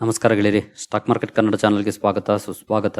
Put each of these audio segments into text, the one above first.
ನಮಸ್ಕಾರ ಗೆಳೆಯರಿ stock market Kannada ಚಾನಲ್ಗೆ ಸ್ವಾಗತ, ಸುಸ್ವಾಗತ.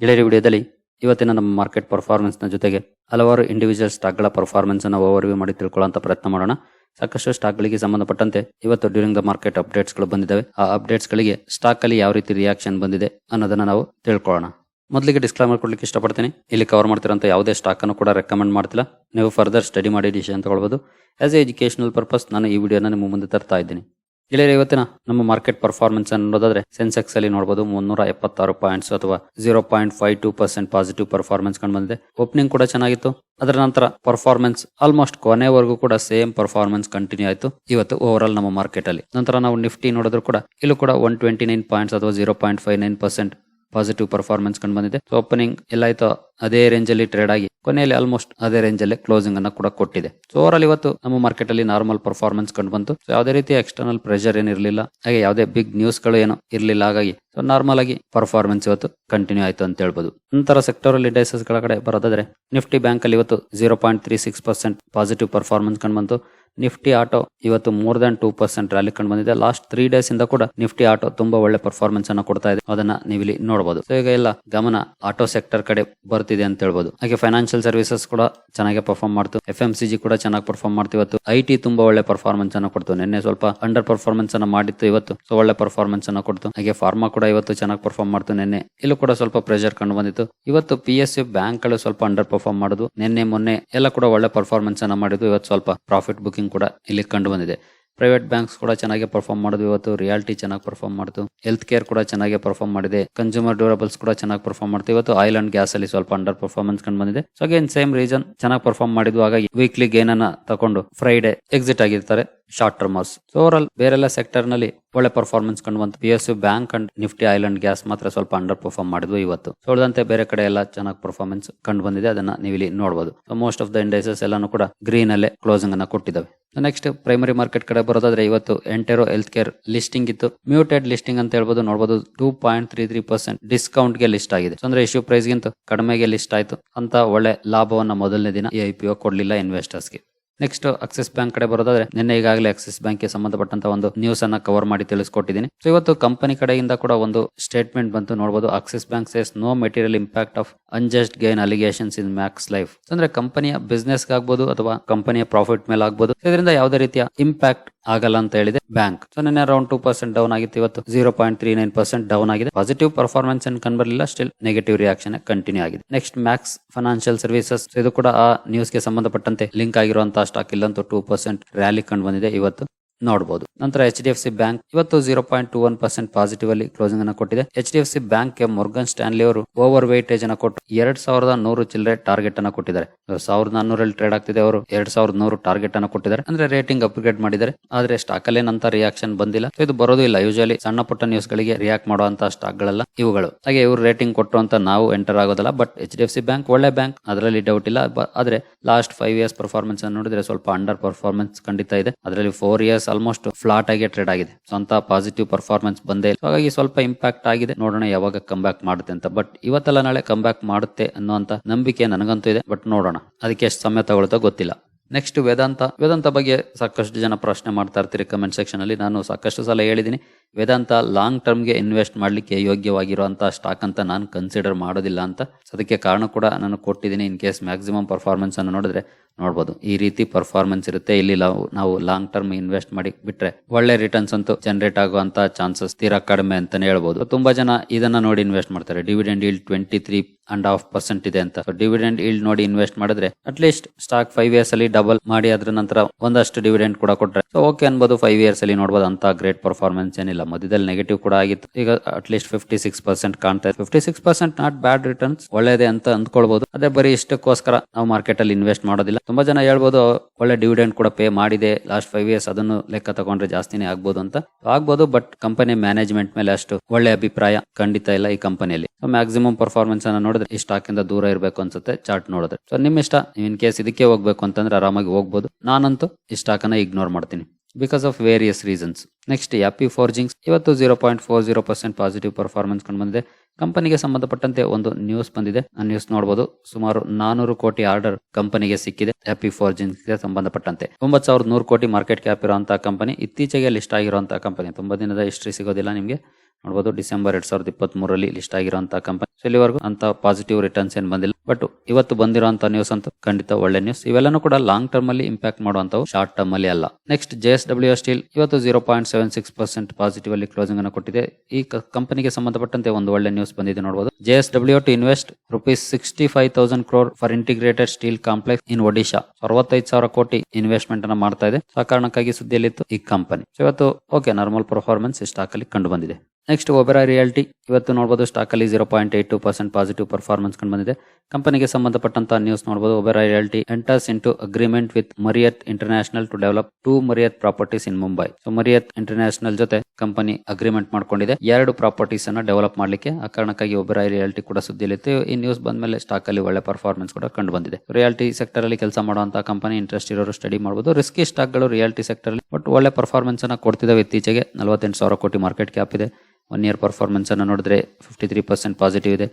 ಗೆಳೆಯರಿ, ವಿಡಿಯೋದಲ್ಲಿ ಇವತ್ತಿನ ನಮ್ಮ ಮಾರ್ಕೆಟ್ ಪರ್ಫಾರ್ಮೆನ್ಸ್ನ ಜೊತೆಗೆ ಹಲವಾರು ಇಂಡಿವಿಜುವಲ್ ಸ್ಟಾಕ್ಗಳ ಪರ್ಫಾರ್ಮೆನ್ಸ್ ಅನ್ನು ಓವರ್ವ್ಯೂ ಮಾಡಿ ತಿಳ್ಕೊಳ್ಳೋಂಥ ಪ್ರಯತ್ನ ಮಾಡೋಣ. ಸಾಕಷ್ಟು ಸ್ಟಾಕ್ಗಳಿಗೆ ಸಂಬಂಧಪಟ್ಟಂತೆ ಇವತ್ತು ಡ್ಯೂರಿಂಗ್ ದ ಮಾರ್ಕೆಟ್ ಅಪ್ಡೇಟ್ಸ್ಗಳು ಬಂದಿದ್ದಾವೆ. ಆ ಅಪ್ಡೇಟ್ಸ್ಗಳಿಗೆ ಸ್ಟಾಕ್ ಅಲ್ಲಿ ಯಾವ ರೀತಿ ರಿಯಾಕ್ಷನ್ ಬಂದಿದೆ ಅನ್ನೋದನ್ನು ನಾವು ತಿಳ್ಕೊಳ್ಳೋಣ. ಮೊದಲಿಗೆ ಡಿಸ್ಕ್ಲೈಮರ್ ಕೊಡ್ಲಿಕ್ಕೆ ಇಷ್ಟಪಡ್ತೀನಿ. ಇಲ್ಲಿ ಕವರ್ ಮಾಡ್ತಿರೋಂಥ ಯಾವುದೇ ಸ್ಟಾಕ್ ಅನ್ನು ಕೂಡ ರೆಕಮೆಂಡ್ ಮಾಡ್ತಿಲ್ಲ. ನೀವು ಫರ್ದರ್ ಸ್ಟಡಿ ಮಾಡಿ ಡಿಸಿಷನ್ ತಗೊಳ್ಬೋದು. ಆಸ್ ಎ ಎಜುಕೇಶನಲ್ ಪರ್ಪಸ್ ನಾನು ಈ ವಿಡಿಯೋನ ನಿಮ್ಮ ಮುಂದೆ ತರ್ತಾ ಇದ್ದೀನಿ. ಗೆಳೆಯರೆ ಇವತ್ತಿನ ನಮ್ಮ ಮಾರ್ಕೆಟ್ ಪರ್ಫಾರ್ಮೆನ್ಸ್ ಅನ್ನು ನೋಡೋದಾದ್ರೆ ಸೆನ್ಸೆಕ್ಸ್ ಅಲ್ಲಿ ನೋಡಬಹುದು ಮುನ್ನೂರ ಎಪ್ಪತ್ತಾರು ಪಾಯಿಂಟ್ಸ್ ಅಥವಾ zero point five two percent positive performance ಕಂಡು ಬಂದಿದೆ ಓಪನಿಂಗ್ ಕೂಡ ಚೆನ್ನಾಗಿತ್ತು. ಅದರ ನಂತರ ಪರ್ಫಾರ್ಮೆನ್ಸ್ ಆಲ್ಮೋಸ್ಟ್ ಕೊನೆವರೆಗೂ ಕೂಡ ಸೇಮ್ ಪರ್ಫಾರ್ಮೆನ್ಸ್ ಕಂಟಿನ್ಯೂ ಆಯಿತು ಇವತ್ತು ಓವರ್ ಆಲ್ ನಮ್ಮ ಮಾರ್ಕೆಟ್ ಅಲ್ಲಿ. ನಂತರ ನಾವು ನಿಫ್ಟಿ ನೋಡಿದ್ರು ಕೂಡ ಇಲ್ಲೂ ಕೂಡ ಒನ್ ಟ್ವೆಂಟಿ ನೈನ್ ಪಾಯಿಂಟ್ಸ್ ಅಥವಾ zero point five nine percent positive performance ಕಂಡು ಬಂದಿದೆ. ಸೊ ಓಪನಿಂಗ್ ಎಲ್ಲ ಆಯ್ತು. ಅದೇ ರೇಂಜ್ ಅಲ್ಲಿ ಟ್ರೇಡ್ ಆಗಿ ಕೊನೆಯಲ್ಲಿ ಆಲ್ಮೋಸ್ಟ್ ಅದೇ ರೇಂಜ್ ಅಲ್ಲಿ ಕ್ಲೋಸಿಂಗ್ ಅನ್ನ ಕೂಡ ಕೊಟ್ಟಿದೆ. ಸೊ ಓವರ್ ಆಲ್ ಇವತ್ತು ನಮ್ಮ ಮಾರ್ಕೆಟ್ ಅಲ್ಲಿ ನಾರ್ಮಲ್ ಪರ್ಫಾರ್ಮೆನ್ಸ್ ಕಂಡು ಬಂತು. ಸೊ ಯಾವುದೇ ರೀತಿಯ ಎಕ್ಸ್ಟರ್ನಲ್ ಪ್ರೆಷರ್ ಏನಿರಲಿಲ್ಲ ಹಾಗೆ ಯಾವುದೇ ಬಿಗ್ ನ್ಯೂಸ್ಗಳು ಏನೋ ಇರಲಿಲ್ಲ. ಹಾಗಾಗಿ ಸೊ ನಾರ್ಮಲ್ ಆಗಿ ಪರ್ಫಾರ್ಮೆನ್ಸ್ ಇವತ್ತು ಕಂಟಿನ್ಯೂ ಆಯ್ತು ಅಂತ ಹೇಳ್ಬೋದು. ನಂತರ ಅಲ್ಲಿ ಡೈಸಸ್ಗಳ ಕಡೆ ಬರೋದಾದ್ರೆ ನಿಫ್ಟಿ ಬ್ಯಾಂಕ್ ಅಲ್ಲಿ ಇವತ್ತು zero point three six percent positive performance ಕಂಡು ಬಂತು. ನಿಫ್ಟಿ ಆಟೋ ಇವತ್ತು more than two percent rally ಕಂಡು ಬಂದಿದೆ. ಲಾಸ್ಟ್ ತ್ರೀ ಡೇಸ್ ಇಂದ ಕೂಡ ನಿಫ್ಟಿ ಆಟೋ ತುಂಬಾ ಒಳ್ಳೆ ಪರ್ಫಾರ್ಮೆನ್ಸ್ ಅನ್ನು ಕೊಡ್ತಾ ಇದೆ. ಅದನ್ನ ನೀವು ಇಲ್ಲಿ ನೋಡಬಹುದು ಸೊ ಈಗ ಎಲ್ಲ ಗಮನ ಆಟೋ ಸೆಕ್ಟರ್ ಕಡೆ ಬರ್ತಿದೆ ಅಂತ ಹೇಳ್ಬೋದು. ಹಾಗೆ ಫೈನಾನ್ಷಿಯಲ್ ಸರ್ವಿಸಸ್ ಕೂಡ ಚೆನ್ನಾಗಿ ಪರ್ಫಾರ್ಮ್ ಮಾಡ್ತು. ಎಫ್ ಎಂ ಸಿ ಜಿ ಕೂಡ ಚೆನ್ನಾಗಿ ಪರ್ಫಾರ್ಮ್ ಮಾಡ್ತು ಇವತ್ತು. ಐ ಟಿ ತುಂಬಾ ಒಳ್ಳೆ ಪರ್ಫಾರ್ಮೆನ್ಸ್ ಅನ್ನು ಕೊಡ್ತು. ನಿನ್ನೆ ಸ್ವಲ್ಪ ಅಂಡರ್ ಪರ್ಫಾರ್ಮೆನ್ಸ್ ಅನ್ನು ಮಾಡಿತ್ತು ಇವತ್ತು. ಸೊ ಒಳ್ಳೆ ಪರ್ಫಾರ್ಮೆನ್ಸ್ ಅನ್ನು ಕೊಡ್ತು. ಹಾಗೆ ಫಾರ್ಮಾ ಕೂಡ ಇವತ್ತು ಚೆನ್ನಾಗಿ ಪರ್ಫಾರ್ಮ್ ಮಾಡ್ತು ನಿನ್ನೆ. ಇಲ್ಲೂ ಕೂಡ ಸ್ವಲ್ಪ ಪ್ರೆಷರ್ ಕಂಡು ಬಂದಿತ್ತು. ಇವತ್ತು ಪಿ ಎಸ್ ಯು ಬ್ಯಾಂಕ್ಗಳು ಸ್ವಲ್ಪ ಅಂಡರ್ ಪರ್ಫಾರ್ಮ್ ಮಾಡುದು. ನಿನ್ನೆ, ಮೊನ್ನೆ ಎಲ್ಲ ಕೂಡ ಒಳ್ಳೆ ಪರ್ಫಾರ್ಮೆನ್ಸ್ ಅನ್ನ ಮಾಡಿದ್ದು. ಇವತ್ತು ಸ್ವಲ್ಪ ಪ್ರಾಫಿಟ್ ಬುಕಿಂಗ್ ಕೂಡ ಇಲ್ಲಿ ಕಂಡು ಬಂದಿದೆ ಪ್ರೈವೇಟ್ ಬ್ಯಾಂಕ್ಸ್ ಕೂಡ ಚೆನ್ನಾಗಿ ಪರ್ಫಾರ್ಮ್ ಮಾಡಿದ್ವು ಇವತ್ತು ರಿಯಾಲಿಟಿ ಚೆನ್ನಾಗಿ ಪರ್ಫಾರ್ಮ್ ಮಾಡ್ತು ಹೆಲ್ತ್ ಕೇರ್ ಕೂಡ ಚೆನ್ನಾಗಿ ಪರ್ಫಾರ್ಮ್ ಮಾಡಿದೆ ಕನ್ಸ್ಯೂಮರ್ ಡ್ಯೂರಬಲ್ಸ್ ಕೂಡ ಚೆನ್ನಾಗಿ ಪರ್ಫಾರ್ಮ್ ಮಾಡ್ತು ಇವತ್ತು ಆಯಿಲ್ ಅಂಡ್ ಗ್ಯಾಸ್ ಅಲ್ಲಿ ಸ್ವಲ್ಪ ಅಂಡರ್ ಪರ್ಫಾರ್ಮೆನ್ಸ್ ಕಂಡು ಬಂದಿದೆ ಸೊ ಅಗೇನ್ ಸೇಮ್ ರೀಸನ್ ಚೆನ್ನಾಗಿ ಪರ್ಫಾರ್ಮ್ ಮಾಡಿದ್ವು ಹಾಗಾಗಿ ವೀಕ್ಲಿ ಗೇನ್ ಅನ್ನ ತಕೊಂಡು ಫ್ರೈಡೆ ಎಕ್ಸಿಟ್ ಆಗಿರ್ತಾರೆ short termers so over all ಬೇರೆಲ್ಲ ಸೆಕ್ಟರ್ನಲ್ಲಿ ಒಳ್ಳೆ ಪರ್ಫಾರ್ಮೆನ್ಸ್ ಕಂಡು ಬಂತು P S U bank and Nifty oil and gas ಮಾತ್ರ ಸ್ವಲ್ಪ ಅಂಡರ್ ಪರ್ಫಾರ್ಮ್ ಮಾಡಿದ್ವು ಇವತ್ತು. ಸೊ ಬೇರೆ ಕಡೆ ಎಲ್ಲ ಚೆನ್ನಾಗಿ ಪರ್ಫಾರ್ಮೆನ್ಸ್ ಕಂಡು ಬಂದಿದೆ ಅದನ್ನ ನೀವು ಇಲ್ಲಿ ನೋಡಬಹುದು ಮೋಸ್ಟ್ ಆಫ್ ದ ಇಂಡೈಸಸ್ ಎಲ್ಲಾನು ಕೂಡ ಗ್ರೀನ್ ಅಲ್ಲೇ ಕ್ಲೋಸಿಂಗ್ ಅನ್ನ ಕೊಟ್ಟಿದ್ದಾವೆ ನೆಕ್ಸ್ಟ್ ಪ್ರೈಮರಿ ಮಾರ್ಕೆಟ್ ಕಡೆ ಬರೋದಾದ್ರೆ ಇವತ್ತು ಎಂಟೆರೋ ಹೆಲ್ತ್ ಕೇರ್ ಲಿಸ್ಟಿಂಗ್ ಇತ್ತು. ಮ್ಯೂಟೆಡ್ ಲಿಸ್ಟಿಂಗ್ ಅಂತ ಹೇಳ್ಬೋದು. ನೋಡಬಹುದು two point three three percent ಡಿಸ್ಕೌಂಟ್ಗೆ list ಆಗಿದೆ. ಅಂದ್ರೆ ಇಶ್ಯೂ ಪ್ರೈಸ್ ಗಿಂತ ಕಡಿಮೆಗೆ ಲಿಸ್ಟ್ ಆಯ್ತು. ಅಂತ ಒಳ್ಳೆ ಲಾಭವನ್ನ ಮೊದಲನೇ ದಿನ ಈ ಐ ಪಿ ಕೊಡ್ಲಿಲ್ಲ ಇನ್ವೆಸ್ಟರ್ಸ್ಗೆ. ನೆಕ್ಸ್ಟ್ ಆಕ್ಸಿಸ್ ಬ್ಯಾಂಕ್ ಕಡೆ ಬರೋದಾದ್ರೆ ನಿನ್ನೆ ಈಗಾಗಲೇ ಆಕ್ಸಿಸ್ ಬ್ಯಾಂಕ್ಗೆ ಸಂಬಂಧಪಟ್ಟಂತ ಒಂದು ನ್ಯೂಸ್ ಅನ್ನ ಕವರ್ ಮಾಡಿ ತಿಳಿಸ್ಕೊಟ್ಟಿದ್ದೀನಿ. ಸೊ ಇವತ್ತು ಕಂಪನಿ ಕಡೆಯಿಂದ ಕೂಡ ಒಂದು ಸ್ಟೇಟ್ಮೆಂಟ್ ಬಂತು ನೋಡಬಹುದು Axis bank says no material impact of unjust gain allegations in Max Life ಅಂದ್ರೆ ಕಂಪನಿಯ ಬಿಸ್ನೆಸ್ ಆಗ್ಬೋದು ಅಥವಾ ಕಂಪನಿಯ ಪ್ರಾಫಿಟ್ ಮೇಲೆ ಆಗ್ಬೋದು. ಇದರಿಂದ ಯಾವುದೇ ರೀತಿಯ ಇಂಪ್ಯಾಕ್ಟ್ ಆಗಲ್ಲ ಅಂತ ಹೇಳಿದೆ ಬ್ಯಾಂಕ್ ಸೊ ನಿನ್ನೆ ಅರೌಂಡ್ ಟೂ ಪರ್ಸೆಂಟ್ ಡೌನ್ ಆಗಿತ್ತು. ಇವತ್ತು zero point three nine percent down ಆಗಿದೆ. ಪಾಸಿಟಿವ್ ಪರ್ಫಾರ್ಮೆನ್ಸ್ ಅನ್ ಕಂಡ್ಬರಲಿಲ್ಲ ಸ್ಟಿಲ್ ನೆಗೆಟಿವ್ ರಿಯಾಕ್ಷನ್ ಕಂಟಿನ್ಯೂ ಆಗಿದೆ. ನೆಕ್ಸ್ಟ್ ಮ್ಯಾಕ್ಸ್ ಫೈನಾನ್ಷಿಯಲ್ ಸರ್ವಿಸಸ್ ಇದು ಕೂಡ ಆ ನ್ಯೂಸ್ಗೆ ಸಂಬಂಧಪಟ್ಟಂತೆ ಲಿಂಕ್ ಆಗಿರುವಂತಹ ಸ್ಟಾಕ್ ಇಲ್ಲಂತೂ ಟೂ ಪರ್ಸೆಂಟ್ ರ್ಯಾಲಿ ಕಂಡು ಬಂದಿದೆ ಇವತ್ತು. ನೋಡಬಹುದು ನಂತರ H D F C bank ಇವತ್ತು zero point two one percent positive ಅಲ್ಲಿ ಕ್ಲೋಸಿಂಗ್ ಅನ್ನು ಕೊಟ್ಟಿದೆ. ಎಚ್ ಡಿ ಎಫ್ ಸಿ ಬ್ಯಾಂಕ್ಗೆ ಮೊರ್ಗನ್ ಸ್ಟಾನ್ಲಿ ಅವರು ಓವರ್ ವೇಟೇಜ್ ಅನ್ನು ಕೊಟ್ಟು ಎರಡ್ ಸಾವಿರದ ನೂರು ಚಿಲ್ಲರೆ ಟಾರ್ಗೆಟ್ ಅನ್ನು ಕೊಟ್ಟಿದ್ದಾರೆ. ಸಾವಿರದ ನಾನ್ನೂರಲ್ಲಿ ಟ್ರೇಡ್ ಆಗ್ತಿದೆ ಅವರು, ಎರಡ್ ಸಾವಿರದ ನೂರು ಟಾರ್ಗೆಟ್ ಅನ್ನು ಕೊಟ್ಟಿದ್ದಾರೆ. ಅಂದ್ರೆ ರೇಟಿಂಗ್ ಅಪ್ಗ್ರೇಡ್ ಮಾಡಿದ್ದಾರೆ. ಆದ್ರೆ ಸ್ಟಾಕ್ ಅಲ್ಲಿ ನಂತರ ರಿಯಾಕ್ಷನ್ ಬಂದಿಲ್ಲ. ಇದು ಬರೋದು ಇಲ್ಲ. ಯೂಶಲಿ ಸಣ್ಣ ಪುಟ್ಟ ನ್ಯೂಸ್ ಗಳಿಗೆ ರಿಯಾಕ್ಟ್ ಮಾಡುವಂತಹ ಸ್ಟಾಕ್ ಗಳೆಲ್ಲ ಇವುಗಳು. ಹಾಗೆ ಇವರು ರೇಟಿಂಗ್ ಕೊಟ್ಟರು ಅಂತ ನಾವು enter ಆಗೋದಲ್ಲ. But H D F C bank ಒಳ್ಳೆ ಬ್ಯಾಂಕ್ ಅದರಲ್ಲಿ ಡೌಟ್ ಇಲ್ಲ. ಆದ್ರೆ ಲಾಸ್ಟ್ ಫೈವ್ ಇಯರ್ಸ್ ಪರ್ಫಾರ್ಮೆನ್ಸ್ ಅನ್ನು ನೋಡಿದ್ರೆ ಸ್ವಲ್ಪ ಅಂಡರ್ ಪರ್ಫಾರ್ಮೆನ್ಸ್ ಖಂಡಿತ ಇದೆ. ಅದರಲ್ಲಿ ಫೋರ್ ಇಯರ್ಸ್ ಆಲ್ಮೋಸ್ಟ್ ಫ್ಲಾಟ್ ಆಗಿ ಟ್ರೇಡ್ ಆಗಿದೆ. ಸ್ವಂತ ಪಾಸಿಟಿವ್ ಪರ್ಫಾರ್ಮೆನ್ಸ್ ಬಂದೇ. ಹಾಗಾಗಿ ಸ್ವಲ್ಪ ಇಂಪ್ಯಾಕ್ಟ್ ಆಗಿದೆ. ನೋಡೋಣ ಯಾವಾಗ ಕಮ್ ಬ್ಯಾಕ್ ಮಾಡುತ್ತೆ ಅಂತ. ಬಟ್ ಇವತ್ತೆಲ್ಲ ನಾಳೆ ಕಮ್ ಬ್ಯಾಕ್ ಮಾಡುತ್ತೆ ಅನ್ನುವಂತ ನಂಬಿಕೆ ನನಗಂತೂ ಇದೆ. ಬಟ್ ನೋಡೋಣ. ಅದಕ್ಕೆ ಎಷ್ಟು ಸಮಯ ತಗೊಳುತ್ತೋ ಗೊತ್ತಿಲ್ಲ. ನೆಕ್ಸ್ಟ್ ವೇದಾಂತ. ವೇದಾಂತ ಬಗ್ಗೆ ಸಾಕಷ್ಟು ಜನ ಪ್ರಶ್ನೆ ಮಾಡ್ತಾ ಇರ್ತೀರಿ ಕಮೆಂಟ್ ಸೆಕ್ಷನ್ ಅಲ್ಲಿ. ನಾನು ಸಾಕಷ್ಟು ಸಲ ಹೇಳಿದ್ದೀನಿ. ವೇದಾಂತ ಲಾಂಗ್ ಟರ್ಮ್ಗೆ ಇನ್ವೆಸ್ಟ್ ಮಾಡಲಿಕ್ಕೆ ಯೋಗ್ಯವಾಗಿರುವಂಥ ಸ್ಟಾಕ್ ಅಂತ ನಾನು ಕನ್ಸಿಡರ್ ಮಾಡೋದಿಲ್ಲ ಅಂತ. ಅದಕ್ಕೆ ಕಾರಣ ಕೂಡ ನಾನು ಕೊಟ್ಟಿದ್ದೀನಿ ಇನ್ ಕೇಸ್ ಮ್ಯಾಕ್ಸಿಮಮ್ ಪರ್ಫಾರ್ಮೆನ್ಸ್ ಅನ್ನು ನೋಡಿದ್ರೆ ನೋಡ್ಬೋದು. ಈ ರೀತಿ ಪರ್ಫಾರ್ಮೆನ್ಸ್ ಇರುತ್ತೆ. ಇಲ್ಲಿ ನಾವು ಲಾಂಗ್ ಟರ್ಮ್ ಇನ್ವೆಸ್ಟ್ ಮಾಡಿ ಬಿಟ್ರೆ ಒಳ್ಳೆ ರಿಟರ್ನ್ಸ್ ಅಂತೂ ಜನರೇಟ್ ಆಗುವಂತ ಚಾನ್ಸಸ್ ತೀರಾ ಕಡಿಮೆ ಅಂತಾನೆ ಹೇಳ್ಬೋದು. ತುಂಬಾ ಜನ ಇದನ್ನ ನೋಡಿ ಇನ್ವೆಸ್ಟ್ ಮಾಡ್ತಾರೆ. Dividend yield twenty three and half percent ಇದೆ ಅಂತ. ಡಿವಿಡೆಂಡ್ ಇಲ್ಡ್ ನೋಡಿ ಇನ್ವೆಸ್ಟ್ ಮಾಡಿದ್ರೆ at least stock five years ಅಲ್ಲಿ ಡಬಲ್ ಮಾಡಿ ಅದ್ರ ನಂತರ ಒಂದಷ್ಟು ಡಿವಿಡೆಂಡ್ ಕೂಡ ಕೊಟ್ರೆ. ಸೊ ಓಕೆ ಅನ್ಬೋದು ಫೈವ್ ಇಯರ್ಸ್ ಅಲ್ಲಿ ನೋಡಬಹುದು ಅಂತ ಗ್ರೇಟ್ ಪರ್ಫಾರ್ಮೆನ್ಸ್ ಏನಿಲ್ಲ. ಮಧ್ಯದಲ್ಲಿ ನೆಗೆಟಿವ್ ಕೂಡ ಆಗಿತ್ತು. ಈಗ ಅಟ್ಲೀಸ್ಟ್ ಫಿಫ್ಟಿ ಸಿಕ್ಸ್ ಪರ್ಸೆಂಟ್ ಕಾಣ್ತಾ ಇದೆ. Fifty six percent not bad returns ಒಳ್ಳೇದೇ ಅಂತ ಅಂದ್ಕೊಳ್ಬಹುದು ಅದೇ ಬರೀ ಇಷ್ಟಕ್ಕೋಸ್ಕರ ನಾವು ಮಾರ್ಕೆಟ್ ಅಲ್ಲಿ ಇನ್ವೆಸ್ಟ್ ಮಾಡೋದಿಲ್ಲ. ತುಂಬಾ ಜನ ಹೇಳ್ಬೋದು, ಒಳ್ಳೆ ಡಿವಿಡೆಂಡ್ ಕೂಡ ಪೇ ಮಾಡಿದೆ ಲಾಸ್ಟ್ ಫೈವ್ ಇಯರ್ಸ್ ಅದನ್ನು ಲೆಕ್ಕ ತಗೊಂಡ್ರೆ ಜಾಸ್ತಿನೇ ಆಗ್ಬೋದು ಅಂತ. ಆಗ್ಬೋದು ಬಟ್ ಕಂಪನಿ ಮ್ಯಾನೇಜ್ಮೆಂಟ್ ಮೇಲೆ ಅಷ್ಟು ಒಳ್ಳೆ ಅಭಿಪ್ರಾಯ ಖಂಡಿತ ಇಲ್ಲ ಈ ಕಂಪನಿಯಲ್ಲಿ ಸೊ ಮ್ಯಾಕ್ಸಿಮಮ್ ಪರ್ಫಾರ್ಮೆನ್ಸ್ ಅನ್ನ ನೋಡಿದ್ರೆ ಈ ಸ್ಟಾಕ್ ಇಂದ ದೂರ ಇರಬೇಕು ಅನ್ಸುತ್ತೆ ಚಾರ್ಟ್ ನೋಡಿದ್ರೆ. ಸೊ ನಿಮ್ಮ ಇಷ್ಟ ಇನ್ ಕೇಸ್ ಇದಕ್ಕೆ ಹೋಗ್ಬೇಕು ಅಂತಂದ್ರೆ ಆರಾಮಾಗಿ ಹೋಗ್ಬೋದು. ನಾನಂತೂ ಈ ಸ್ಟಾಕ್ ಅನ್ನ ಇಗ್ನೋರ್ ಮಾಡ್ತೀನಿ. Because of various reasons next Happy Forgings ಇವತ್ತು zero point four zero percent positive performance ಕಂಡು ಬಂದಿದೆ. ಕಂಪನಿಗೆ ಸಂಬಂಧಪಟ್ಟಂತೆ ಒಂದು ನ್ಯೂಸ್ ಬಂದಿದೆ. ಆ ನ್ಯೂಸ್ ನೋಡಬಹುದು ಸುಮಾರು ನಾನೂರು ಕೋಟಿ ಆರ್ಡರ್ ಕಂಪನಿಗೆ ಸಿಕ್ಕಿದೆ. ಹ್ಯಾಪಿ ಫೋರ್ಜಿಂಗ್ಸ್ಗೆ ಸಂಬಂಧಪಟ್ಟಂತೆ. ಒಂಬತ್ತು ಸಾವಿರದ ನೂರು ಕೋಟಿ ಮಾರ್ಕೆಟ್ ಕ್ಯಾಪ್ ಇರುವಂತಹ ಕಂಪನಿ ಇತ್ತೀಚೆಗೆ ಲಿಸ್ಟ್ ಆಗಿರುವಂತಹ ಕಂಪನಿ ತುಂಬಾ ದಿನದ ಹಿಸ್ಟ್ರಿ ಸಿಗೋದಿಲ್ಲ ನಿಮಗೆ. ನೋಡಬಹುದು ಡಿಸೆಂಬರ್ ಎರಡ್ ಸಾವಿರದ ಇಪ್ಪತ್ತ್ ಮೂರಲ್ಲಿ ಲಿಸ್ಟ್ ಆಗಿರುವಂತಹ ಕಂಪನಿ ಸೊ ಇಲ್ಲಿವರೆಗೂ ಅಂತ ಪಾಸಿಟಿವ್ ರಿಟರ್ನ್ಸ್ ಏನ್ ಬಂದಿಲ್ಲ. ಬಟ್ ಇವತ್ತು ಬಂದಿರುವಂತಹ ನ್ಯೂಸ್ ಅಂತ ಖಂಡಿತ ಒಳ್ಳೆ ನ್ಯೂಸ್ ಇವೆಲ್ಲನೂ ಕೂಡ ಲಾಂಗ್ ಟರ್ಮ್ ಅಲ್ಲಿ ಇಂಪ್ಯಾಕ್ಟ್ ಮಾಡುವಂತವು ಶಾರ್ಟ್ ಟರ್ಮ್ ಅಲ್ಲಿ ಅಲ್ಲ. Next J S W steel ಇವತ್ತು zero point seven six percent positive ಅಲ್ಲಿ ಕ್ಲೋಸಿಂಗ್ ಅನ್ನು ಕೊಟ್ಟಿದೆ. ಈ ಕಂಪನಿಗೆ ಸಂಬಂಧಪಟ್ಟಂತೆ ಒಂದು ಒಳ್ಳೆ ನ್ಯೂಸ್ ಬಂದಿದೆ ನೋಡಬಹುದು J S W to invest rupees sixty five thousand crore for integrated steel complex in Odisha ಅರವತ್ತೈದು ಸಾವಿರ ಕೋಟಿ ಇನ್ವೆಸ್ಟ್ಮೆಂಟ್ ಅನ್ನ ಮಾಡ್ತಾ ಇದೆ. ಆ ಕಾರಣಕ್ಕಾಗಿ ಸುದ್ದಿಯಲ್ಲಿತ್ತು ಈ ಕಂಪನಿ ಇವತ್ತು ಓಕೆ ನಾರ್ಮಲ್ ಪರ್ಫಾರ್ಮೆನ್ಸ್ ಸ್ಟಾಕ್ ಅಲ್ಲಿ ಕಂಡು ಬಂದಿದೆ. ನೆಕ್ಸ್ಟ್ ಒಬೆರಾ ರಿಯಾಲಿಟಿ ಇವತ್ತು ನೋಡಬಹುದು ಸ್ಟಾಕಲ್ಲಿ zero point eight two percent positive performance ಕಂಡು ಬಂದಿದೆ. ಕಂಪನಿಗೆ ಸಂಬಂಧಪಟ್ಟಂತಹ ನ್ಯೂಸ್ ನೋಡಬಹುದು Oberoi realty enters into agreement with Marriott international to develop two Marriott properties in Mumbai so Marriott international ಜೊತೆ ಕಂಪನಿ ಅಗ್ರಿಮೆಂಟ್ ಮಾಡ್ಕೊಂಡಿದೆ. ಎರಡು ಪ್ರಾಪರ್ಟೀಸ್ ಅನ್ನ ಡೆವಲಪ್ ಮಾಡಲಿಕ್ಕೆ. ಆ ಕಾರಣಕ್ಕಾಗಿ ಒಬೆರಾ ರಿಯಾಲಿಟಿ ಕೂಡ ಸುದ್ದಿಯಲ್ಲಿತ್ತು. ಈ ನ್ಯೂಸ್ ಬಂದ ಮೇಲೆ ಸ್ಟಾಕ್ ಅಲ್ಲಿ ಒಳ್ಳೆ ಪರ್ಫಾರ್ಮೆನ್ಸ್ ಕೂಡ ಕಂಡು ಬಂದಿದೆ ರಿಯಾಲಿಟಿ ಸೆಕ್ಟರ್ ಅಲ್ಲಿ ಕೆಲಸ ಮಾಡುವಂತಹ ಕಂಪನಿ ಇಂಟ್ರೆಸ್ಟ್ ಇರೋರು ಸ್ಟಡಿ ಮಾಡಬಹುದು ರಿಸ್ಕಿ ಸ್ಟಾಕ್ಗಳು ರಿಯಾಲಿಟಿ ಸೆಕ್ಟರ್ ಅಲ್ಲಿ ಬಟ್ ಒಳ್ಳೆ ಪರ್ಫಾರ್ಮೆನ್ಸ್ ಅನ್ನ ಕೊಡ್ತಿದ್ದಾವೆ ಇತ್ತೀಚೆಗೆ ನಲವತ್ತೆಂಟು ಸಾವಿರ ಕೋಟಿ ಮಾರ್ಕೆಟ್ ಕ್ಯಾಪ್ ಇದೆ. ಒನ್ ಇಯರ್ ಪರ್ಫಾರ್ಮೆನ್ಸ್ ಅನ್ನು ನೋಡಿದ್ರೆ ಫಿಫ್ಟಿ ತ್ರೀ ಪರ್ಸೆಂಟ್ ಪಾಸಿಟಿವ್ ಇದೆ.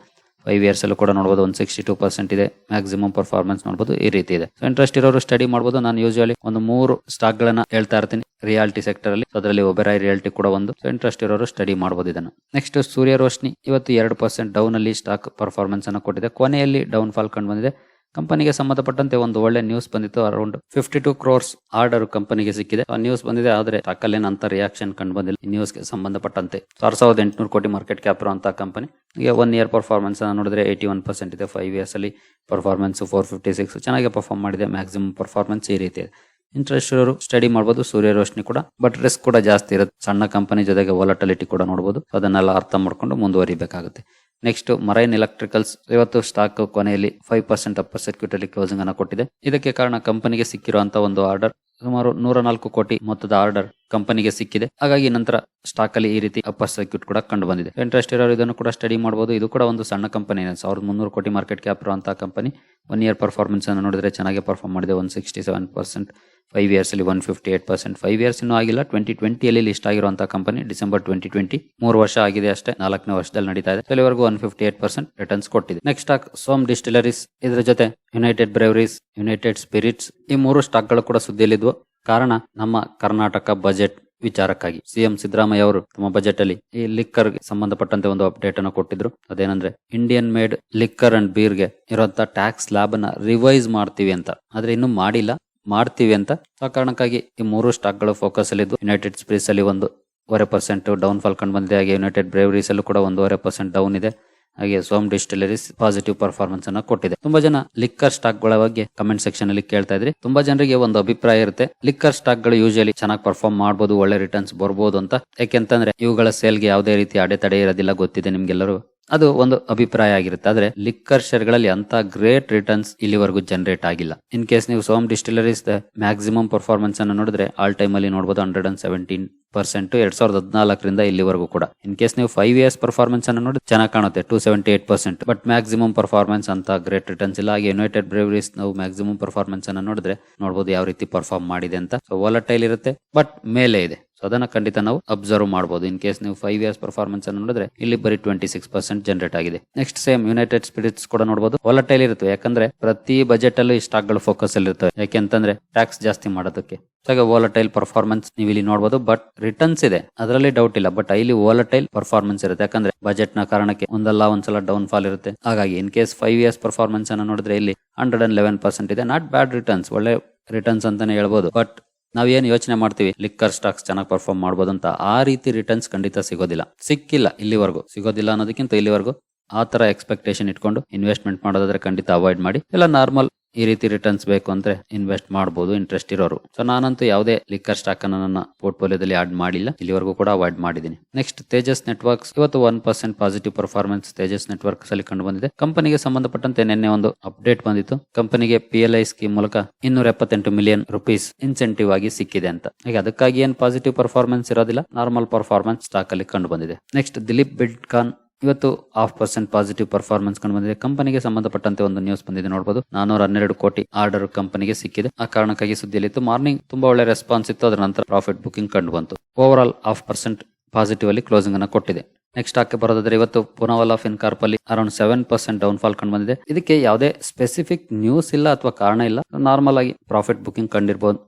ಫೈವ್ ಇಯರ್ಸ್ ಅಲ್ಲೂ ಕೂಡ ನೋಡಬಹುದು ಒಂದು ಸಿಕ್ಸ್ಟಿ ಟೂ ಪರ್ಸೆಂಟ್ ಇದೆ. ಮ್ಯಾಕ್ಸಿಮಮ್ ಪರ್ಫಾರ್ಮೆನ್ಸ್ ನೋಡಬಹುದು ಈ ರೀತಿ ಇದೆ. ಸೊ ಇಂಟ್ರೆಸ್ಟ್ ಇರೋರು ಸ್ಟಡಿ ಮಾಡಬಹುದು ನಾನು ಯೂಶಲಿ ಒಂದು ಮೂರು ಸ್ಟಾಕ್ ಗಳನ್ನ ಹೇಳ್ತಾ ಇರ್ತೀನಿ. ರಿಯಾಲಿಟಿ ಸೆಕ್ಟರ್ ಅಲ್ಲಿ. ಅದರಲ್ಲಿ ಒಬೆರಾಯ್ ರಿಯಾಲಿಟಿ ಕೂಡ ಒಂದು. ಸೊ ಇಂಟ್ರೆಸ್ಟ್ ಇರೋರು ಸ್ಟಡಿ ಮಾಡಬಹುದು ಇದನ್ನು. ನೆಕ್ಸ್ಟ್ ಸೂರ್ಯ ರೋಶ್ನಿ. ಇವತ್ತು ಎರಡು ಪರ್ಸೆಂಟ್ ಡೌನ್ ಅಲ್ಲಿ ಸ್ಟಾಕ್ ಪರ್ಫಾರ್ಮೆನ್ಸ್ ಅನ್ನು ಕೊಟ್ಟಿದೆ. ಕೊನೆಯಲ್ಲಿ ಡೌನ್ ಫಾಲ್ ಕಂಡು ಬಂದಿದೆ. ಕಂಪನಿಗೆ ಸಂಬಂಧಪಟ್ಟಂತೆ ಒಂದು ಒಳ್ಳೆ ನ್ಯೂಸ್ ಬಂದಿತ್ತು. Around fifty two crores order ಕಂಪನಿಗೆ ಸಿಕ್ಕಿದೆ. ಆ ನ್ಯೂಸ್ ಬಂದಿದೆ, ಆದ್ರೆ ಸ್ಟಾಕಲ್ಲಿ ಅಂತ ರಿಯಾಕ್ಷನ್ ಕಂಡು ಬಂದಿಲ್ಲ. ಈ ನ್ಯೂಸ್ಗೆ ಸಂಬಂಧಪಟ್ಟಂತೆ ಆರ್ ಸಾವಿರದ ಎಂಟುನೂರು ಕೋಟಿ ಮಾರ್ಕೆಟ್ ಕ್ಯಾಪ್ ಇರುವಂತಹ ಕಂಪನಿ ಈಗ ಒನ್ ಇಯರ್ ಪರ್ಫಾರ್ಮೆನ್ಸ್ ನೋಡಿದ್ರೆ ಏಯ್ಟಿ ಒನ್ ಪರ್ಸೆಂಟ್ ಇದೆ ಫೈವ್ ಇಯರ್ಸ್ ಅಲ್ಲಿ ಪರ್ಫಾರ್ಮೆನ್ಸ್ ಫೋರ್ ಫಿಫ್ಟಿ ಸಿಕ್ಸ್ ಚೆನ್ನಾಗಿ ಪರ್ಫಾರ್ಮ್ ಮಾಡಿದೆ ಮ್ಯಾಕ್ಸಿಮಮ್ ಪರ್ಫಾರ್ಮೆನ್ಸ್ ಈ ರೀತಿ ಇದೆ. ಇಂಟ್ರೆಸ್ಟ್ ಇರೋರು ಸ್ಟಡಿ ಮಾಡಬಹುದು ಸೂರ್ಯ ರೋಶನಿ ಕೂಡ. ಬಟ್ ರಿಸ್ಕ್ ಕೂಡ ಜಾಸ್ತಿ ಇರುತ್ತೆ. ಸಣ್ಣ ಕಂಪನಿ ಜೊತೆಗೆ ವಾಲಟಲಿಟಿ ಕೂಡ ನೋಡಬಹುದು ಅದನ್ನೆಲ್ಲ ಅರ್ಥ ಮಾಡ್ಕೊಂಡು ಮುಂದುವರಿಬೇಕಾಗುತ್ತೆ. ನೆಕ್ಸ್ಟ್ ಮರೈನ್ ಎಲೆಕ್ಟ್ರಿಕಲ್ಸ್ ಇವತ್ತು ಸ್ಟಾಕ್ ಕೊನೆಯಲ್ಲಿ ಫೈವ್ ಪರ್ಸೆಂಟ್ ಅಪ್ಪರ್ ಸರ್ಕ್ಯೂಟ್ ಅಲ್ಲಿ ಕ್ಲೋಸಿಂಗ್ ಅನ್ನು ಕೊಟ್ಟಿದೆ. ಇದಕ್ಕೆ ಕಾರಣ ಕಂಪನಿಗೆ ಸಿಕ್ಕಿರುವಂತಹ ಒಂದು ಆರ್ಡರ್ ಸುಮಾರು ನೂರ ನಾಲ್ಕು ಕೋಟಿ ಮೊತ್ತದ ಆರ್ಡರ್ ಕಂಪನಿಗೆ ಸಿಕ್ಕಿದೆ. ಹಾಗಾಗಿ ನಂತರ ಸ್ಟಾಕ್ ಅಲ್ಲಿ ಈ ರೀತಿ ಅಪ್ಪರ್ ಸರ್ಕ್ಯೂಟ್ ಕೂಡ ಕಂಡು ಬಂದಿದೆ. ಇಂಟ್ರೆಸ್ಟ್ ಇರೋರು ಇದನ್ನು ಕೂಡ ಸ್ಟಡಿ ಮಾಡಬಹುದು ಇದು ಕೂಡ ಒಂದು ಸಣ್ಣ ಕಂಪನಿ ಸಾವಿರದ ಮುನ್ನೂರು ಕೋಟಿ ಮಾರ್ಕೆಟ್ ಕ್ಯಾಪ್ ಇರುವಂತಹ ಕಂಪನಿ ಒನ್ ಇಯರ್ ಪರ್ಫಾರ್ಮೆನ್ಸ್ ಅನ್ನು ನೋಡಿದ್ರೆ ಚೆನ್ನಾಗಿ ಪರ್ಫಾರ್ಮ್ ಮಾಡಿದೆ. One sixty seven percent five years ಅಲ್ಲಿ one fifty eight percent five years ಇನ್ನೂ ಆಗಿಲ್ಲ. ಟ್ವೆಂಟಿ ಟ್ವೆಂಟಿಯಲ್ಲಿ ಲಿಸ್ಟ್ ಆಗಿರುವಂತಹ ಕಂಪನಿ ಡಿಸೆಂಬರ್ ಟ್ವೆಂಟಿ ಟ್ವೆಂಟಿ ಮೂರು ವರ್ಷ ಆಗಿದೆ ಅಷ್ಟೇ. ನಾಲ್ಕನೇ ವರ್ಷದಲ್ಲಿ ನಡೀತಾ ಇದೆ. ಇಲ್ಲಿವರೆಗೂ one fifty eight percent returns ಕೊಟ್ಟಿದೆ. ನೆಕ್ಸ್ಟ್ ಸ್ಟಾಕ್ ಸೋಮ್ ಡಿಸ್ಟಿಲರೀಸ್ ಇದರ ಜೊತೆ ಯುನೈಟೆಡ್ ಬ್ರೇವರೀಸ್ ಯುನೈಟೆಡ್ ಸ್ಪಿರಿಟ್ಸ್ ಈ ಮೂರು ಸ್ಟಾಕ್ಗಳು ಕೂಡ ಸುದ್ದಿಯಲ್ಲಿದ್ವು. ಕಾರಣ ನಮ್ಮ ಕರ್ನಾಟಕ ಬಜೆಟ್ ವಿಚಾರಕ್ಕಾಗಿ. ಸಿಎಂ ಸಿದ್ದರಾಮಯ್ಯ ಅವರು ತಮ್ಮ ಬಜೆಟ್ ಅಲ್ಲಿ ಈ ಲಿಕ್ಕರ್ಗೆ ಸಂಬಂಧಪಟ್ಟಂತೆ ಒಂದು ಅಪ್ಡೇಟ್ ಅನ್ನು ಕೊಟ್ಟಿದ್ರು. ಅದೇನಂದ್ರೆ ಇಂಡಿಯನ್ ಮೇಡ್ ಲಿಕ್ಕರ್ ಅಂಡ್ ಬೀರ್ಗೆ ಇರುವಂತ ಟ್ಯಾಕ್ಸ್ ಲ್ಯಾಬ್ ಅನ್ನ ರಿವೈಸ್ ಮಾಡ್ತೀವಿ ಅಂತ. ಆದ್ರೆ ಇನ್ನು ಮಾಡಿಲ್ಲ, ಮಾಡ್ತೀವಿ ಅಂತ. ಆ ಕಾರಣಕ್ಕಾಗಿ ಈ ಮೂರು ಸ್ಟಾಕ್ಗಳು ಫೋಕಸ್ ಅಲ್ಲಿ ಯುನೈಟೆಡ್ ಸ್ಪೇಸ್ ಅಲ್ಲಿ ಒಂದು ವರೆ ಪರ್ಸೆಂಟ್ ಡೌನ್ ಫಾಲ್ ಕಂಡು ಬಂದಿದೆ. ಹಾಗೆ ಯುನೈಟೆಡ್ ಬ್ರೇವರೀಸ್ ಅಲ್ಲೂ ಕೂಡ ಒಂದೂವರೆ ಪರ್ಸೆಂಟ್ ಡೌನ್ ಇದೆ. ಹಾಗೆ ಸೋಮ್ ಡಿಸ್ಟಿಲರೀಸ್ ಪಾಸಿಟಿವ್ ಪರ್ಫಾರ್ಮೆನ್ಸ್ ಅನ್ನ ಕೊಟ್ಟಿದೆ. ತುಂಬಾ ಜನ ಲಿಕ್ಕರ್ ಸ್ಟಾಕ್ಗಳ ಬಗ್ಗೆ ಕಮೆಂಟ್ ಸೆಕ್ಷನ್ ಅಲ್ಲಿ ಕೇಳ್ತಾ ಇದ್ರಿ. ತುಂಬಾ ಜನರಿಗೆ ಒಂದು ಅಭಿಪ್ರಾಯ ಇರುತ್ತೆ. ಲಿಕ್ಕರ್ ಸ್ಟಾಕ್ಗಳು ಯೂಶಲಿ ಚೆನ್ನಾಗಿ ಪರ್ಫಾರ್ಮ್ ಮಾಡಬಹುದು ಒಳ್ಳೆ ರಿಟರ್ನ್ಸ್ ಬರಬಹುದು ಅಂತ. ಯಾಕೆಂತಂದ್ರೆ ಇವುಗಳ ಸೇಲ್ಗೆ ಯಾವುದೇ ರೀತಿ ಅಡೆತಡೆ ಇರೋದಿಲ್ಲ, ಗೊತ್ತಿದೆ ನಿಮ್ಗೆಲ್ಲರೂ ಅದು ಒಂದು ಅಭಿಪ್ರಾಯ ಆಗಿರುತ್ತೆ. ಆದ್ರೆ ಲಿಕ್ಕರ್ ಶೇರ್ಗಳಲ್ಲಿ ಅಂತ ಗ್ರೇಟ್ ರಿಟರ್ನ್ಸ್ ಇಲ್ಲಿವರೆಗೂ ಜನರೇಟ್ ಆಗಿಲ್ಲ. ಇನ್ ಕೇಸ್ ನೀವು ಸೋಮ್ ಡಿಸ್ಟಿಲರೀಸ್ ಮ್ಯಾಕ್ಸಿಮಮ್ ಪರ್ಫಾರ್ಮೆನ್ಸ್ ಅನ್ನು ನೋಡಿದ್ರೆ ಆಲ್ ಟೈಮ್ ಅಲ್ಲಿ ನೋಡಬಹುದು ಹಂಡ್ರೆಡ್ ಅಂಡ್ ಸೆವೆಂಟೀನ್ ಪರ್ಸೆಂಟ್ ಎರಡ್ ಸಾವಿರದ ಹದಿನಾಲ್ಕರಿಂದ ಇಲ್ಲಿವರೆಗೂ ಕೂಡ. ಇನ್ ಕೇಸ್ ನೀವು ಫೈವ್ ಇಯರ್ಸ್ ಪರ್ಫಾರ್ಮೆನ್ಸ್ ಅನ್ನು ನೋಡಿ ಚೆನ್ನಾಗಿ ಕಾಣುತ್ತೆ two seventy eight percent but maximum performance ಅಂತ ಗ್ರೇಟ್ ರಿಟರ್ನ್ಸ್ ಇಲ್ಲ. ಹಾಗೆ ಯುನೈಟೆಡ್ ಬ್ರೇವರೀಸ್ ನಾವು ಮ್ಯಾಕ್ಸಿಮಮ್ ಪರ್ಫಾರ್ಮೆನ್ಸ್ ಅನ್ನು ನೋಡಿದ್ರೆ ನೋಡಬಹುದು ಯಾವ ರೀತಿ ಪರ್ಫಾರ್ಮ್ ಮಾಡಿದೆ ಅಂತ. ಸೊ ವಾಲಟೈಲ್ ಇರುತ್ತೆ ಬಟ್ ಮೇಲೆ ಇದೆ. ಸೊ ಅದನ್ನ ಖಂಡಿತ ನಾವು ಅಬ್ಸರ್ವ್ ಮಾಡಬಹುದು ಇನ್ ಕೇಸ್ ನೀವು ಫೈವ್ ಇಯರ್ಸ್ ಪರ್ಫಾರ್ಮೆನ್ಸ್ ಅನ್ನು ನೋಡಿದ್ರೆ, ಇಲ್ಲಿ ಬರೀ ಟ್ವೆಂಟಿ ಸಿಕ್ಸ್ ಪರ್ಸೆಂಟ್ ಜನರೇಟ್ ಆಗಿದೆ. ನೆಕ್ಸ್ಟ್ ಸೇಮ್ ಯುನೈಟೆಡ್ ಸ್ಪಿರಿಟ್ಸ್ ಕೂಡ ನೋಡಬಹುದು ವಾಲಟೈಲ್ ಇರುತ್ತೆ. ಯಾಕಂದ್ರೆ ಪ್ರತಿ ಬಜೆಟ್ ಅಲ್ಲೂ ಈ ಸ್ಟಾಕ್ಗಳು ಫೋಕಸ್ ಅಲ್ಲಿ ಇರ್ತವೆ. ಯಾಕೆಂತಂದ್ರೆ ಟ್ಯಾಕ್ಸ್ ಜಾಸ್ತಿ ಮಾಡೋದಕ್ಕೆ. ಹಾಗೆ ವಾಲಟೈಲ್ ಪರ್ಫಾರ್ಮೆನ್ಸ್ ನೀವು ಇಲ್ಲಿ ನೋಡಬಹುದು ಬಟ್ ರಿಟರ್ನ್ಸ್ ಇದೆ. ಅದರಲ್ಲಿ ಡೌಟ್ ಇಲ್ಲ. ಬಟ್ ಇಲ್ಲಿ ವಾಲಟೈಲ್ ಪರ್ಫಾರ್ಮೆನ್ಸ್ ಇರುತ್ತೆ. ಯಾಕಂದ್ರೆ ಬಜೆಟ್ನ ಕಾರಣಕ್ಕೆ ಒಂದಲ್ಲ ಒಂದ್ಸಲ ಡೌನ್ ಫಾಲ್ ಇರುತ್ತೆ. ಹಾಗಾಗಿ in case five years performance ಅನ್ನು ನೋಡಿದ್ರೆ ಇಲ್ಲಿ ಹಂಡ್ರೆಡ್ ಅಂಡ್ ಲೆವೆನ್ ಪರ್ಸೆಂಟ್ ಇದೆ. ನಾಟ್ ಬ್ಯಾಡ್ ರಿಟರ್ನ್ಸ್ ಒಳ್ಳೆ ರಿಟರ್ನ್ಸ್ ಅಂತಾನೆ ಹೇಳ್ಬೋದು. ಬಟ್ ನಾವೇನ್ ಯೋಚನೆ ಮಾಡ್ತೀವಿ? ಲಿಕ್ಕರ್ ಸ್ಟಾಕ್ಸ್ ಚೆನ್ನಾಗಿ ಪರ್ಫಾರ್ಮ್ ಮಾಡ್ಬೋದು ಅಂತ ಆ ರೀತಿ ರಿಟರ್ನ್ಸ್ ಖಂಡಿತ ಸಿಗೋದಿಲ್ಲ. ಸಿಕ್ಕಿಲ್ಲ ಇಲ್ಲಿವರೆಗೂ. ಸಿಗೋದಿಲ್ಲ ಅನ್ನೋದಕ್ಕಿಂತ ಇಲ್ಲಿವರೆಗೂ ಆ ತರ ಎಕ್ಸ್ಪೆಕ್ಟೇಷನ್ ಇಟ್ಕೊಂಡು ಇನ್ವೆಸ್ಟ್ಮೆಂಟ್ ಮಾಡೋದಾದ್ರೆ ಖಂಡಿತ ಅವಾಯ್ಡ್ ಮಾಡಿ. ಇಲ್ಲ ನಾರ್ಮಲ್ ಈ ರೀತಿ ರಿಟರ್ನ್ಸ್ ಬೇಕು ಅಂದ್ರೆ ಇನ್ವೆಸ್ಟ್ ಮಾಡಬಹುದು ಇಂಟ್ರೆಸ್ಟ್ ಇರೋರು. ಸೊ ನಾನಂತೂ ಯಾವುದೇ ಲಿಕ್ಕರ್ ಸ್ಟಾಕ್ ಅನ್ನು ನನ್ನ ಪೋರ್ಟ್ಫೋಲಿಯೋದಲ್ಲಿ ಆಡ್ ಮಾಡಿಲ್ಲ. ಇಲ್ಲಿವರೆಗೂ ಕೂಡ ಅವಾಯ್ಡ್ ಮಾಡಿದ್ದೀನಿ. ನೆಕ್ಸ್ಟ್ ತೇಜಸ್ ನೆಟ್ವರ್ಕ್ಸ್ ಇವತ್ತು one percent positive performance Tejas networks ಅಲ್ಲಿ ಕಂಡು ಬಂದಿದೆ. ಕಂಪನಿಗೆ ಸಂಬಂಧಪಟ್ಟಂತೆ ನಿನ್ನೆ ಒಂದು ಅಪ್ಡೇಟ್ ಬಂದಿತ್ತು. ಕಂಪನಿಗೆ ಪಿ ಎಲ್ ಐ ಸ್ಕೀಮ್ ಮೂಲಕ ಇನ್ನೂರ ಎಪ್ಪತ್ತೆಂಟು ಮಿಲಿಯನ್ ರುಪೀಸ್ ಇನ್ಸೆಂಟಿವ್ ಆಗಿ ಸಿಕ್ಕಿದೆ ಅಂತ. ಹಾಗೆ ಅದಕ್ಕಾಗಿ ಏನ್ ಪಾಸಿಟಿವ್ ಪರ್ಫಾರ್ಮೆನ್ಸ್ ಇರೋದಿಲ್ಲ ನಾರ್ಮಲ್ ಪರ್ಫಾರ್ಮೆನ್ಸ್ ಸ್ಟಾಕ್ ಅಲ್ಲಿ ಕಂಡು ಬಂದಿದೆ. ನೆಕ್ಸ್ಟ್ ದಿಲೀಪ್ ಬಿಡ್ಕಾನ್ ಇವತ್ತು ಹಾಫ್ ಪರ್ಸೆಂಟ್ ಪಾಸಿಟಿವ್ ಪರ್ಫಾರ್ಮೆನ್ಸ್ ಕಂಡು ಬಂದಿದೆ. ಕಂಪನಿಗೆ ಸಂಬಂಧಪಟ್ಟಂತೆ ಒಂದು ನ್ಯೂಸ್ ಬಂದಿದೆ ನೋಡಬಹುದು ನಾನೂರ ಹನ್ನೆರಡು ಕೋಟಿ ಆರ್ಡರ್ ಕಂಪನಿಗೆ ಸಿಕ್ಕಿದೆ. ಆ ಕಾರಣಕ್ಕಾಗಿ ಸುದ್ದಿಯಲ್ಲಿತ್ತು ಮಾರ್ನಿಂಗ್ ತುಂಬಾ ಒಳ್ಳೆ ರೆಸ್ಪಾನ್ಸ್ ಇತ್ತು, ಅದರ ನಂತರ ಪ್ರಾಫಿಟ್ ಬುಕಿಂಗ್ ಕಂಡು ಬಂತು. Overall half percent positive ಅಲ್ಲಿ ಕ್ಲೋಸಿಂಗ್ ಅನ್ನು ಕೊಟ್ಟಿದೆ. ನೆಕ್ಸ್ಟ್ ಸ್ಟಾಕ್ ಬರೋದಾದ್ರೆ ಇವತ್ತು ಪುನವಲ್ಲ ಫಿನ್ಕಾರ್ಪ್ ಅಲ್ಲಿ around seven percent down fall ಕಂಡು ಬಂದಿದೆ. ಇದಕ್ಕೆ ಯಾವುದೇ ಸ್ಪೆಸಿಫಿಕ್ ನ್ಯೂಸ್ ಇಲ್ಲ ಅಥವಾ ಕಾರಣ ಇಲ್ಲ. ನಾರ್ಮಲ್ ಆಗಿ ಪ್ರಾಫಿಟ್ ಬುಕಿಂಗ್ ಕಂಡಿರ್ಬೋದು.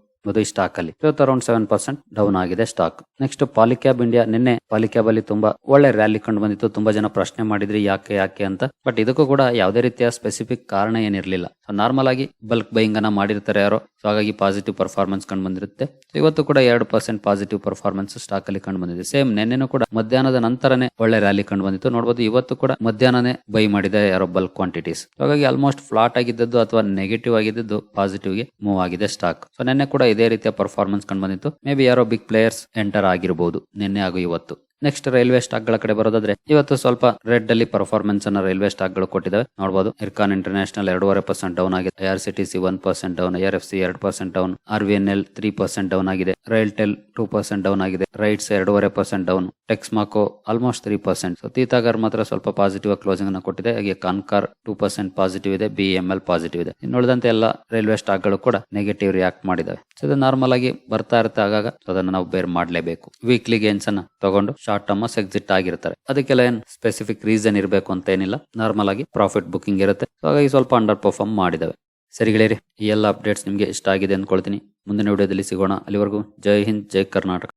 ಈ ಸ್ಟಾಕ್ ಅಲ್ಲಿ. ಇವತ್ತು ಅರೌಂಡ್ ಸೆವೆನ್ ಪರ್ಸೆಂಟ್ ಡೌನ್ ಆಗಿದೆ ಸ್ಟಾಕ್ ನೆಕ್ಸ್ಟ್ ಪಾಲಿಕ್ಯಾಬ್ ಇಂಡಿಯಾ ನಿನ್ನೆ ಪಾಲಿಕ್ಯಾಬ್ ಅಲ್ಲಿ ತುಂಬಾ ಒಳ್ಳೆ ರ್ಯಾಲಿ ಕಂಡು ಬಂದಿತ್ತು. ತುಂಬಾ ಜನ ಪ್ರಶ್ನೆ ಮಾಡಿದ್ರಿ, ಯಾಕೆ ಯಾಕೆ ಅಂತ. ಬಟ್ ಇದಕ್ಕೂ ಕೂಡ ಯಾವುದೇ ರೀತಿಯ ಸ್ಪೆಸಿಫಿಕ್ ಕಾರಣ ಏನಿರಲಿಲ್ಲ. ನಾರ್ಮಲ್ ಆಗಿ ಬಲ್ಕ್ ಬೈಯಿಂಗ್ ಅನ್ನ ಮಾಡಿರ್ತಾರೆ ಯಾರೋ. ಸೊ ಹಾಗಾಗಿ ಪಾಸಿಟಿವ್ ಪರ್ಫಾರ್ಮೆನ್ಸ್ ಕಂಡು ಬಂದಿರುತ್ತೆ. ಇವತ್ತು ಕೂಡ ಎರಡು ಪರ್ಸೆಂಟ್ ಪಾಸಿಟಿವ್ ಪರ್ಫಾರ್ಮೆನ್ಸ್ ಸ್ಟಾಕ್ ಅಲ್ಲಿ ಕಂಡು ಬಂದಿದೆ. ಸೇಮ್ ನೆನ್ನೆನೂ ಕೂಡ ಮಧ್ಯಾಹ್ನದ ನಂತರನೇ ಒಳ್ಳೆ ರ್ಯಾಲಿ ಕಂಡು ಬಂದಿತ್ತು. ನೋಡಬಹುದು ಇವತ್ತು ಕೂಡ ಮಧ್ಯಾಹ್ನನೇ ಬೈ ಮಾಡಿದೆ ಯಾರೋ ಬಲ್ಕ್ ಕ್ವಾಂಟಿಟೀಸ್ ಹಾಗಾಗಿ ಆಲ್ಮೋಸ್ಟ್ ಫ್ಲಾಟ್ ಆಗಿದ್ದದ್ದು ಅಥವಾ ನೆಗೆಟಿವ್ ಆಗಿದ್ದು ಪಾಸಿಟಿವ್ಗೆ ಮೂವ್ ಆಗಿದೆ ಸ್ಟಾಕ್ ಸೊ ನಿನ್ನೆ ಕೂಡ ಇದೇ ರೀತಿಯ ಪರ್ಫಾರ್ಮೆನ್ಸ್ ಕಂಡು ಬಂದಿತ್ತು. ಮೇ ಬಿ ಯಾರೋ ಬಿಗ್ ಪ್ಲೇಯರ್ಸ್ ಎಂಟರ್ ಆಗಿರಬಹುದು ನಿನ್ನೆ ಹಾಗೂ ಇವತ್ತು. ನೆಕ್ಸ್ಟ್ ರೈಲ್ವೆ ಸ್ಟಾಕ್ಗಳ ಕಡೆ ಬರೋದಾದ್ರೆ, ಇವತ್ತು ಸ್ವಲ್ಪ ರೆಡ್ ಅಲ್ಲಿ ಪರ್ಫಾರ್ಮೆನ್ಸ್ ಅನ್ನ ರೈಲ್ವೆ ಸ್ಟಾಕ್ಗಳು ಕೊಟ್ಟಿದ್ದಾವೆ ನೋಡಬಹುದು ಇರ್ಕಾನ್ ಇಂಟರ್ನ್ಯಾಷನಲ್ ಎರಡೂವರೆ ಪರ್ಸೆಂಟ್ ಡೌನ್ ಆಗಿದೆ. IR C one percent down IR F C ಎರಡು percent down R V N L three percent down ಆಗಿದೆ. RailTel two percent down ಆಗಿದೆ. ರೈಟ್ಸ್ ಎರಡೂವರೆ percent down Texmaco almost three percent so Titagarh ಮಾತ್ರ ಸ್ವಲ್ಪ positive closing ಅನ್ನು ಕೊಟ್ಟಿದೆ. ಹಾಗೆ Concor two percent positive ಇದೆ. ಬಿ ಎಂ ಎಲ್ ಪಾಸಿಟಿವ್ ಇದೆ. ಇನ್ನು ಉಳಿದಂತೆ ಎಲ್ಲ ರೈಲ್ವೆ ಸ್ಟಾಕ್ಗಳು ಕೂಡ ನೆಗೆಟಿವ್ ರಿಯಾಕ್ಟ್ ಮಾಡಿದಾವೆ. ಸೊ ಇದು ನಾರ್ಮಲ್ ಆಗಿ ಬರ್ತಾ ಇರುತ್ತೆ. ಆಗಾಗ ಅದನ್ನ ನಾವು ಬೇರ್ ಮಾಡಲೇಬೇಕು. ವೀಕ್ಲಿ ಗೇನ್ಸ್ ಅನ್ನ ತಗೊಂಡು ಶಾರ್ಟ್ ಟರ್ಮ್ ಎಕ್ಸಿಟ್ ಆಗಿರ್ತಾರೆ ಅದಕ್ಕೆಲ್ಲ ಏನ್ ಸ್ಪೆಸಿಫಿಕ್ ರೀಸನ್ ಇರಬೇಕು ಅಂತ ಏನಿಲ್ಲ. ನಾರ್ಮಲ್ ಆಗಿ ಪ್ರಾಫಿಟ್ ಬುಕಿಂಗ್ ಇರುತ್ತೆ. ಹಾಗಾಗಿ ಸ್ವಲ್ಪ ಅಂಡರ್ ಪರ್ಫಾರ್ಮ್ ಮಾಡಿದಾವೆ ಸರಿ ಗೆಳೆಯರಿ, ಈ ಎಲ್ಲ ಅಪ್ಡೇಟ್ಸ್ ನಿಮಗೆ ಇಷ್ಟ ಆಗಿದೆ ಅಂದ್ಕೊಳ್ತೀನಿ. ಮುಂದಿನ ವಿಡಿಯೋದಲ್ಲಿ ಸಿಗೋಣ. ಅಲ್ಲಿವರೆಗೂ ಜೈ ಹಿಂದ್, ಜೈ ಕರ್ನಾಟಕ.